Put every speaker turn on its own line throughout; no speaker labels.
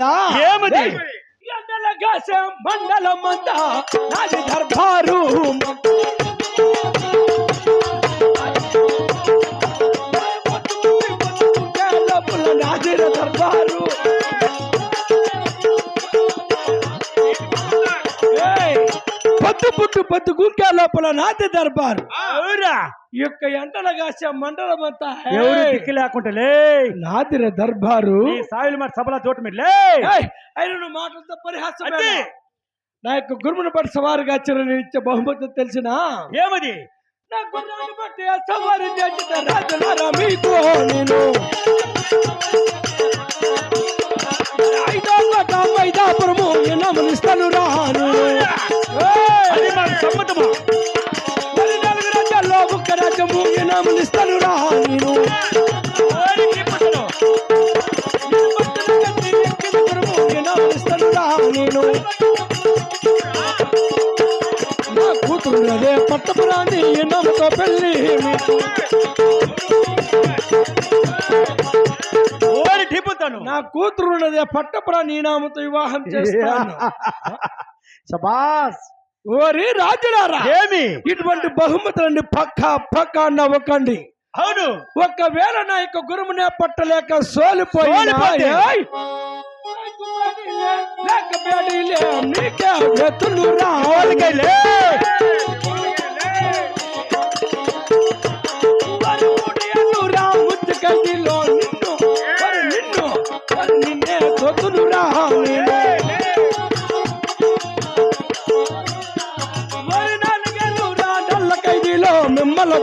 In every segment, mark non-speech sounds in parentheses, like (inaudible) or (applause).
ఏమిటి
ఎండలగాస మండలమంతా నాది దర్బారు నాది దర్బారు పొద్దు పుట్టు పొద్దు గుంకా లోపల నాది దర్బారు.
అవురా.
యొక్క ఎండలగాస మండలమంతా
ఎవరు
ఏయ్,
దిక్కు లేకుంటే లే.
నాదిర దర్బారు.
ఈ సాయిల్ మరి సభల చోటు మీరు లే.
ఆయన నువ్వు మాటలతో పరిహాసం. నా యొక్క గురుమును బట్టి సవారుగా నేను ఇచ్చే బహుమతి తెలిసినా?
ఏమది?
నా గుర్రాన్ని బట్టి ఆ సవారి చేసిన రాజులారా మీకు నేను ఐదో కోట మైదాపురము ఎన్నమనిస్తాను రాను
అది మాకు సమ్మతమా
మరి నాలుగు రాజ్యాల్లో ఒక్క రాజ్యము. నా కూతురు అదే పట్టపురాన్ని ఎన్నోతో పెళ్ళి మీకు
ఓరి టిప్పుతాను
నా నామతో వివాహం చేస్తాను.
శబాస్!
ఓరి రాజులారా!
ఏమి?
ఇటువంటి బహుమతులన్నీ పక్క పక్క నవ్వకండి.
అవును.
ఒకవేళ నా యొక్క గురుమునే పట్టలేక? ఏయ్! లేక నీకే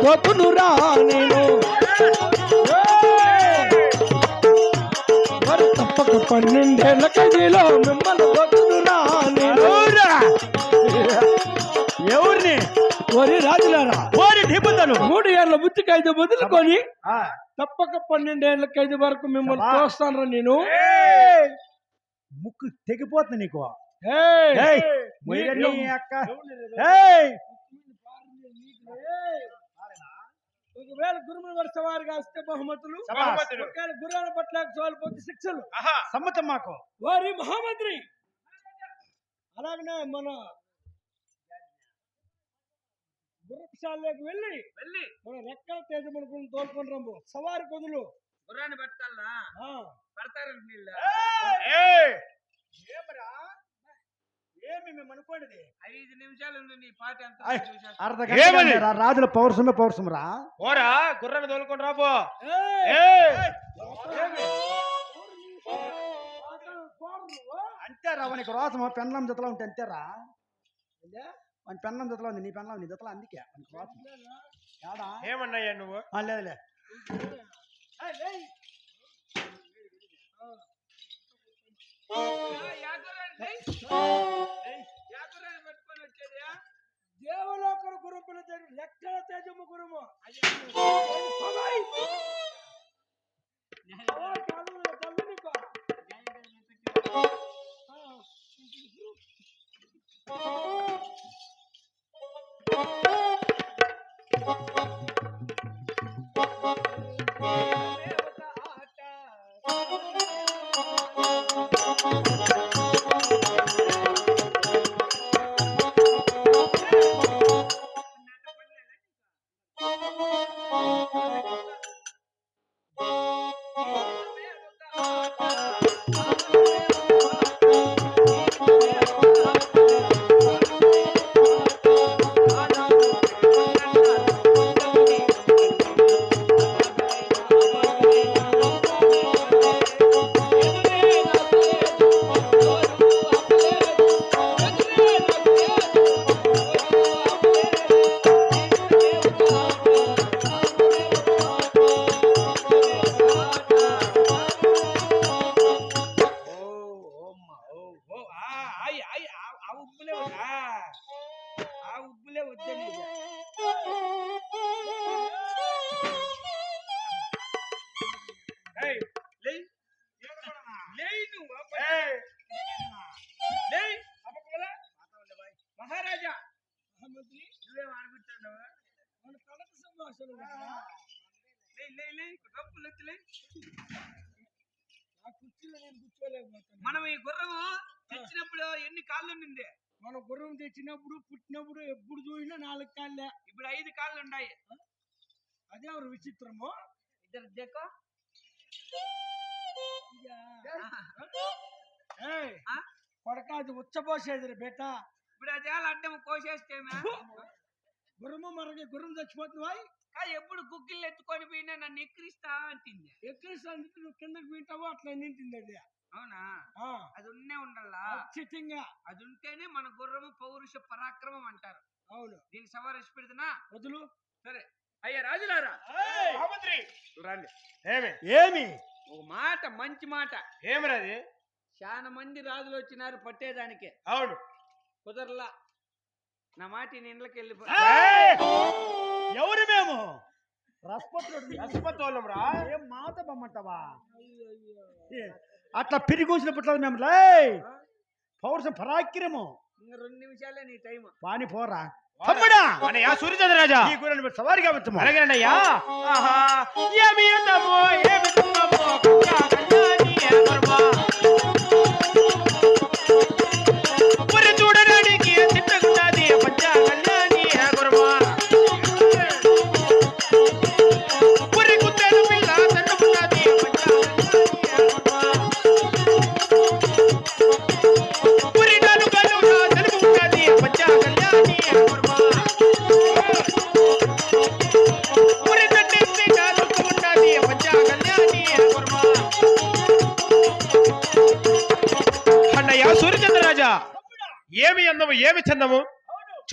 మిమ్మల గొతును రా నేను! మరి తప్పక పన్నెండేళ్ళ ఖైదీలో మిమ్మల్ని నేను
ఎవరిని
వరి రాజులారా
ఓరి టిప్పుతాను
మూడు ఏళ్ళ బుద్ధి ఖైదు వదులుకొని. తప్పక పన్నెండేళ్ళ ఖైదు వరకు మిమ్మల్ని
శభా.
తోస్తాను నేను!
ముక్కు తెగిపోతుంది నీకు
ఏయ్!
ఏయ్! అక్క ఏయ్!
ఒకవేళ గురుముల వరుస వారిగా వస్తే బహుమతులు. ఒకవేళ గురువుల పట్ల సోలిపోతే శిక్షలు.
సమ్మతం మాకు.
వారి మహామంత్రి. అలాగనే మన గుర్రపుశాలలోకి వెళ్ళి
వెళ్ళి.
మన రెక్కల తేజమును తోలుకొని రమ్ము సవారి కొదులు
గుర్రాన్ని పట్టాలనా
ఆ.
పడతారండి నీళ్ళు!
ఏమిరా? ఏమి మేము అనుకోనిది?
ఐదు నిమిషాలు ఉంది నీ పాట.
అర్ధ
ఏమని?
గంట రాజుల పౌరుషమే పౌరుషం రా
ఓరా గుర్రాన్ని తోలుకొని రాబో
ఏయ్!
అంతే రా వానికి రోసం పెన్నం జతలో ఉంటే అంతేరా వాని పెన్నం జతలో ఉంది నీ పెన్నం నీ జతలో అందుకే వానికి రోసం ఏడా
ఏమన్నాయ్యా నువ్వు?
ఆ, లేదులే.
Allá,
మనం
ఈ గుర్రము తెచ్చినప్పుడు ఎన్ని కాళ్ళు ఉండింది?
మన గుర్రం తెచ్చినప్పుడు పుట్టినప్పుడు ఎప్పుడు చూసినా నాలుగు కాళ్ళే.
ఇప్పుడు ఐదు కాళ్ళు ఉన్నాయి.
అదే ఎవరు విచిత్రము?
ఇద్దరు దేకో?
కొడక అది ఉచ్చపోసేది బేట.
ఇప్పుడు అది అడ్డం కోసేస్తేమే
గుర్రము మరొక గుర్రం చచ్చిపోతున్నావా
కాదు ఎప్పుడు గుగ్గిళ్ళు ఎత్తుకొని పోయినా నన్ను ఎక్కిరిస్తా అంటుంది.
ఎక్కిరిస్తాను నువ్వు కిందకి వింటావో అట్లా నింటింది అది.
అవునా?
ఆ,
అది ఉన్నే ఉండాలా
ఖచ్చితంగా
అది ఉంటేనే మన గుర్రము పౌరుష పరాక్రమం అంటారు.
అవును.
దీని సవారి పెడుతున్నా?
వదులు.
సరే. అయ్యా రాజులారా. రండి.
ఏమి?
ఏమి?
ఒక మాట మంచి మాట.
ఏమిరా అది?
చాలా మంది రాజులు వచ్చినారు పట్టేదానికి.
అవును.
కుదరలా. నా మాట నేను ఇండ్లకి వెళ్ళిపో!
ఎవరు మేము? రసపత్రుడు
రసపతోలం. రా
ఏం మాట బమ్మంటావా? అట్లా మేము లే పౌరుషం పరాక్రము.
రెండు నిమిషాలే నీ టైం
వాణి పోరా. తమ్ముడా!
అనయ్య సూర్యచంద్ర రాజా.
ఈ సవారిగా వచ్చము
ఏమి ఏమి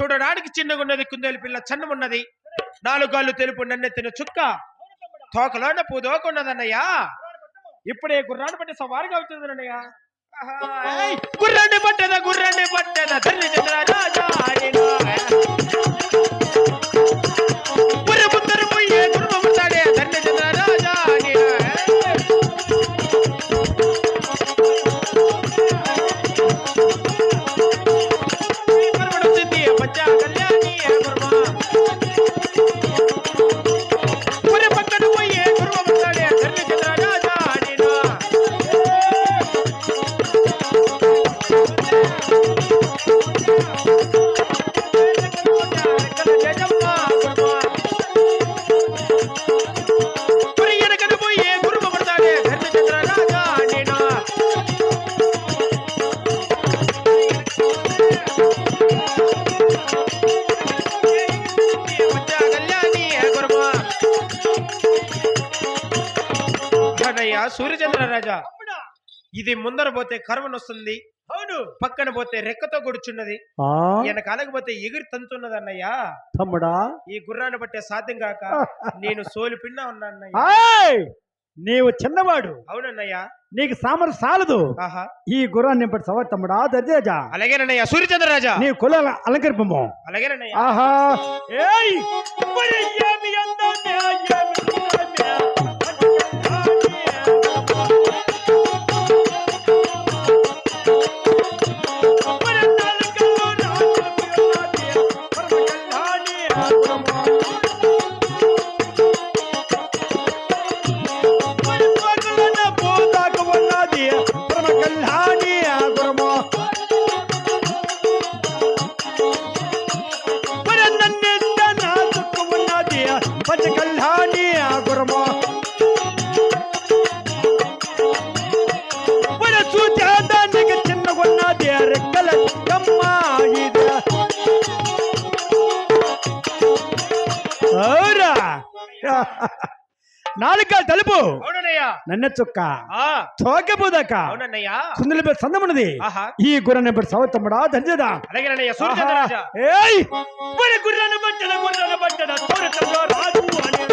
చూడడానికి చిన్నగున్నది కుందేలు పిల్ల చన్నమున్నది నాలుగు కాళ్ళు తెలుపు నన్నెత్తిన చుక్క. తోకలోన పూదోకున్నదన్నయ్యా ఇప్పుడే గుర్రాన్ని పట్టి సవారిగా అవుతుంది అన్నయ్య. గుర్రాన్ని ఇది ముందర పోతే కరువనొస్తుంది
అవును
పక్కన పోతే రెక్కతో గొడుచున్నది. వెనకాలకు పోతే ఎగిరి తంతున్నది అన్నయ్య.
తమ్ముడా?
ఈ గుర్రాన్ని బట్టే సాధ్యం కాక (laughs) నేను సోలు పిన్నా ఉన్నా అన్నయ్య!
నీవు చిన్నవాడు.
అవునన్నయ్య
నీకు సామర్థ్యం సాలదు.
ఆహా.
ఈ గుర్రాన్ని నింపటి సవారి తమ్ముడా దర్జేజా.
అలాగేనన్నయ్య సూర్యచంద్ర రాజా
నీ కుల అలంకరింపము.
అలాగేనన్నయ్య
ఆహా. ఏయ్!
అవునన్నయ్య
నన్న చుక్క
ఆ.
తోకెపోదాక
అవునన్నయ్య.
కుందల పేరు సందమున్నది ఈ గుర్రాన్ని పేరు సవతమ్ముడా దంజదా
అలాగేనన్నయ్య సూర్యచంద్ర రాజా
ఏయ్! మరి గుర్రాన్ని బట్టల గుర్రాన్ని బట్టల తోరతల్లో రాజు అని.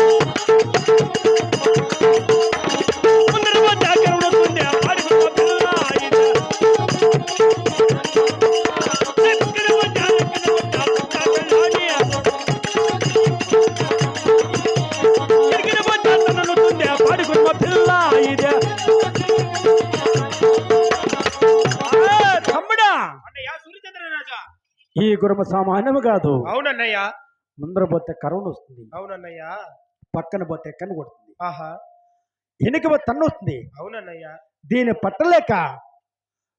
ఈ గురమ సామాన్యము కాదు.
అవునన్నయ్య.
ముందర పోతే కరోనా వస్తుంది.
అవునన్నయ్య.
పక్కన పోతే కన్ను కొడుతుంది.
ఆహా.
వెనుక తన్ను వస్తుంది.
అవునన్నయ్య.
దీన్ని పట్టలేక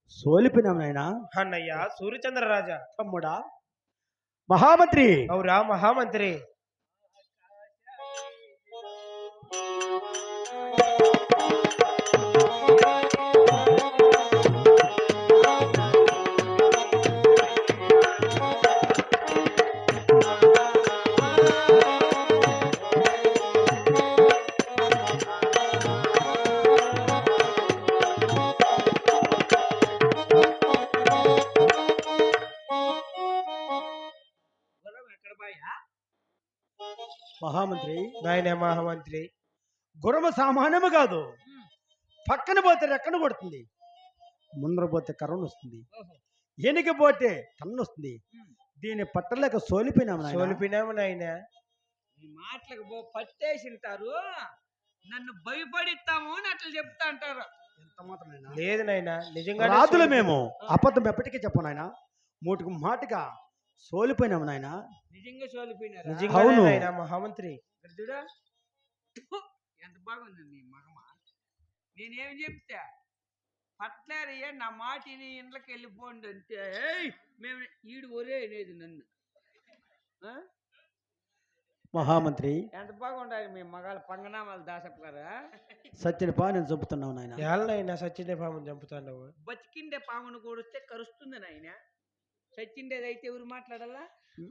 సోలిపినాం నాయనా.
అన్నయ్య సూర్యచంద్ర రాజా
తమ్ముడా మహామంత్రి.
అవురా మహామంత్రి. నాయన మహామంత్రి.
గుర్రము సామాన్యము కాదు. పక్కన పోతే రెక్కను కొడుతుంది. ముందర పోతే కర్రను వస్తుంది. ఎనికి పోతే కన్ను వస్తుంది. దీన్ని పట్టలేక సోలిపోయినాము నాయనా.
సోలిపినాము నాయన.
ఈ మాటలకు పో పట్టేసింటారు. నన్ను భయపడిస్తాము అని అట్లా చెప్తా అంటారు?
లేదు నాయన నిజంగా
రాజులు మేము. అబద్ధం ఎప్పటికీ చెప్పు నాయన. మూటికి మాటిగా సోలిపోయినాము నాయన.
నిజంగా సోలిపోయినారా?
నిజంగా
అవును.
మహామంత్రి.
ఇక్కడ చూడు ఎంత బాగుంది నీ మగమ నేనేం చెప్తా? పట్లారయ్య నా మాటిని ఇంట్లోకి వెళ్ళిపోండి అంటే "ఏయ్, మేము ఈడు ఒరే అనేది నన్ను?
మహామంత్రి.
ఎంత బాగుండాలి మీ మగాళ్ళ పంగనామాలు దాసప్ప గారా
సత్యని పా నేను చంపుతున్నావు నాయన.
ఏళ్ళనైనా సత్యదేవ పాముని చంపుతాండవు.
బతికిండే పామును కూడిస్తే కరుస్తుంది నాయన. చచ్చిండేది అయితే ఎవరు మాట్లాడాలా?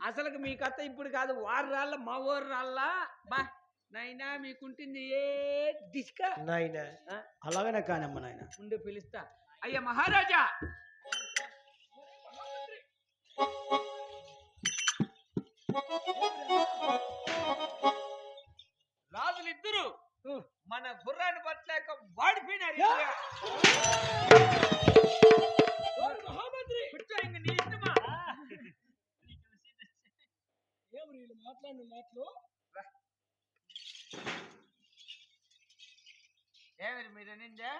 అసలుకి మీ కథ ఇప్పుడు కాదు వారు రాళ్ళ మా ఊరు రాళ్ళ బా నాయనా మీకుంటుంది ఏ దిష్క
నాయన
అలాగనే కానమ్మ నాయన
ఉండి పిలుస్తా. అయ్యా మహారాజా! రాజులు ఇద్దరు మన గుర్రాన్ని పట్టలేక వాడిపోయినారు
మాట్లాడిన మాటలు?
ఏమి మీరు అనిందా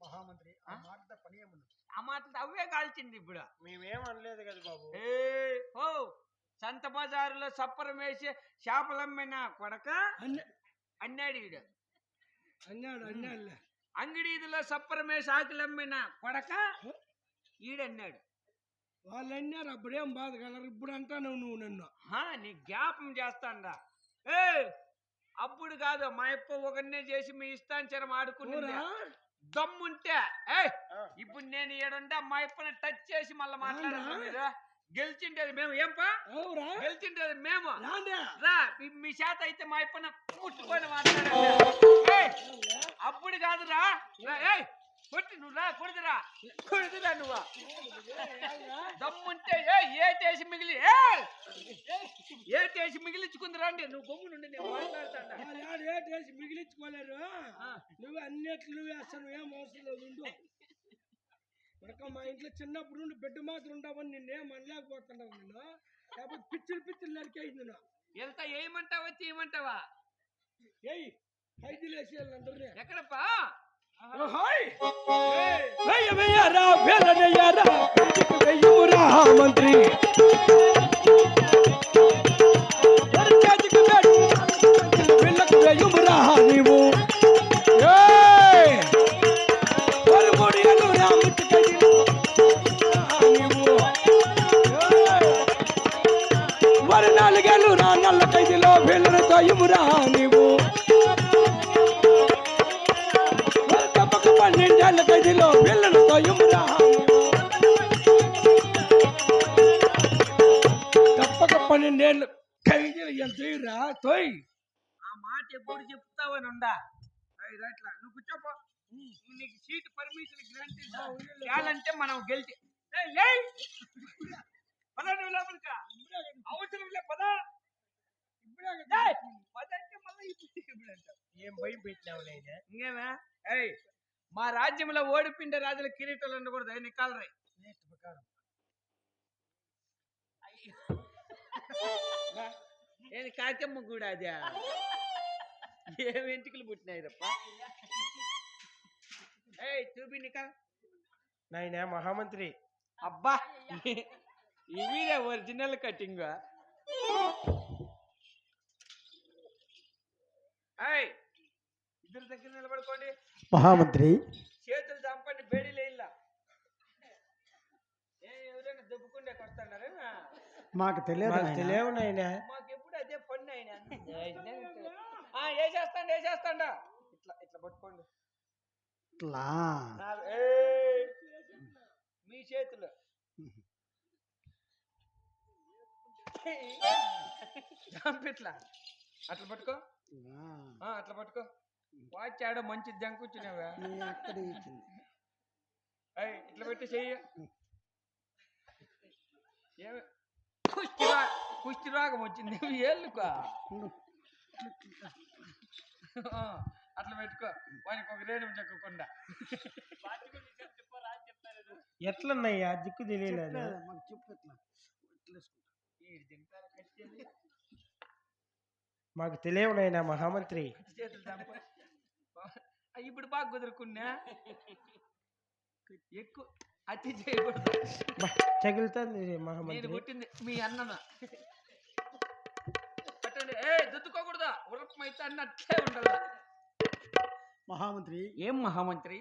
మహామంత్రి
ఆ
మాట పని ఏముంది?
ఆ మాటలు అవే కాల్చింది ఇప్పుడు.
మేమేం అనలేదు కదా బాబు.
ఏ ఓ సంత బజారులో సప్పరం వేసి చేపలమ్మిన కొడక అన్నాడు ఈడు
అన్నాడు అన్నాడులే.
అంగడీదిలో సప్పరం వేసి ఆకులమ్మిన కొడక ఈడన్నాడు.
వాళ్ళు అన్నారు అప్పుడేం బాధ కలరు ఇప్పుడు అంటావు నువ్వు నన్ను.
హా నీ జ్ఞాపం చేస్తాండా. ఏ అప్పుడు కాదు మా అప్ప ఒకరినే చేసి మీ ఇష్టాంచరం ఆడుకున్నది
ఊరా?
దమ్ముంటే ఏ ఇప్పుడు నేను ఏడుంటే మా అప్పని టచ్ చేసి మళ్ళీ మాట్లాడాలి మీరు? గెలిచిండేది మేము ఏం పా?
అవురా?
గెలిచిండేది మేము.
రాండే.
రా మీ- చేత అయితే మా అప్పన ముట్టుకొని మాట్లాడాలి అప్పుడు కాదురా. ఏయ్ కొట్టి నువ్వు రా కొడుతురా కొడుతురా నువ్వు. దమ్ముంటే ఏ ఏ చేసి మిగిలి ఏ! చేసి మిగిలించుకుందిరా అండి నువ్వు గమ్ము నుండి నేను
ఆడ ఏ చేసి మిగిలించుకోలేరు. నువ్వు అన్నిట్లు నువ్వే అసలు ఏం అవసరం లేదు ఉండు మా ఇంట్లో చిన్నప్పుడు నుండి బిడ్డ మాత్రం ఉండవని నిన్నేం అనలేకపోతున్నావు నిన్ను? లేకపోతే పిచ్చిలు పిచ్చిలు నరికేసింది నిన్ను.
ఎంత ఏమంటావా చేయమంటావా
ఏయ్ ఖైదీలు వేసి 啊，嗨，哎，没有没有，不要不。పన్నెండేళ్ళు ఖైదీలు ఎంత రా తోయ్.
ఆ మాట ఎప్పుడు చెప్తావని ఉండా రైట్లా నువ్వు కూర్చోపో. నీకు సీట్ పర్మిషన్ గ్రాంట్ చేయాలంటే మనం గెలిచి. పద నువ్వు లోపలికి. అవసరం లే పద. ఏయ్, పద అంటే మళ్ళీ ఇప్పుడు ఇప్పుడు అంటావు.
ఏం భయం పెట్టినావు
ఇంకేమే? ఏయ్ మా రాజ్యంలో ఓడిపిండే రాజుల కిరీటాలు ఉండకూడదు నికాలరాయి ఏది కాకమ్మ కూడా అదే. ఏం వెంట్రుకలు పుట్టినాయి తప్ప ఏయ్ చూపి
నాయన మహామంత్రి.
అబ్బా ఇవిరే ఒరిజినల్ కటింగ్. ఏయ్ ఇద్దరు దగ్గర నిలబడుకోండి.
మహామంత్రి.
చేతులు బేడీలో ఇల్లా ఏ ఎవరైనా దెబ్బకుండేకి వస్తున్నారా
మాకు తెలియదు
మాకు
నాయనా.
తెలియవు నాయనా.
మాకు ఎప్పుడు అదే పన్ను ఆయన (laughs) ఆ, వేసేస్తాండ వేసేస్తాండ ఇట్లా ఇట్లా పట్టుకోండి.
ఇట్లా!
మీ చేతులు. ఇట్లా. అట్లా పట్టుకో. అట్లా పట్టుకో. వాచ్ ఆడ మంచి ఏయ్, ఇట్లా పెట్టి చెయ్యి. ఏమి? కుష్టి కుష్టి రోగం వచ్చింది ఏళ్ళుకో. ఆ, అట్లా పెట్టుకో. వానికి ఒక రేణు చెక్కకుండా
ఎట్లన్నయ్యా దిక్కు తెలియలేదు.
మాకు చెప్పు.
మాకు తెలియవు నాయనా మహామంత్రి.
ఇప్పుడు బాగా కుదురుకున్నా. ఎక్కువ అతి చేయకూడదు
బా, తగులుతుంది
నేను పుట్టింది మీ అన్నన. పట్టండి. ఏ దుద్దుకోకూడదా ఉరపం అయితే అన్న అట్లే ఉండాల?
మహామంత్రి.
ఏం మహామంత్రి?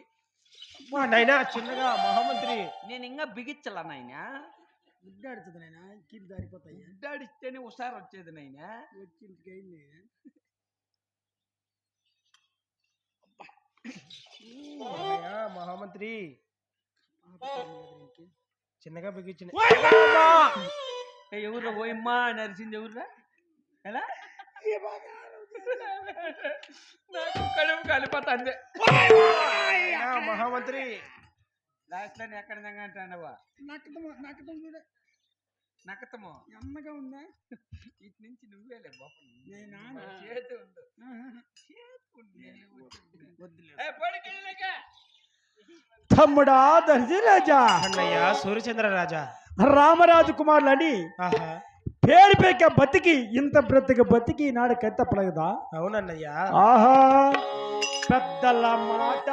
మా నాయనా చిన్నగా మహామంత్రి.
నేను ఇంకా బిగించాల నాయన?
గుడ్డాడుతుంది నాయన కీలు దారిపోతాయి?
గుడ్డాడిస్తేనే హుషారు వచ్చేది నాయన?
వచ్చి ఇంటికి అయింది.
నాయనా, మహామంత్రి. చిన్నగా బిగించిన
ఎవరు ఓయమ్మా నరిసింది ఎవరురా? ఎలా? నాకు కడుపు కలిపోతుంది
మహామంత్రి!
లాస్ట్లో ఎక్కడ
చూడ.
నక్కతము?
అమ్మగా ఉందా?
ఇటు నుంచి నువ్వేలే
నేనా?
చేతి. చేతి వచ్చి-
వద్దులే. తమ్ముడా దర్జీ రాజా.
అన్నయ్యా సూర్యచంద్ర రాజా.
రామరాజు కుమారులు
అని
పేరు పేక బతికి ఇంత బ్రతికి బతికి నాడు కెత్త పడగదా
అవునన్నయ్యా.
ఆహా. పెద్దల మాట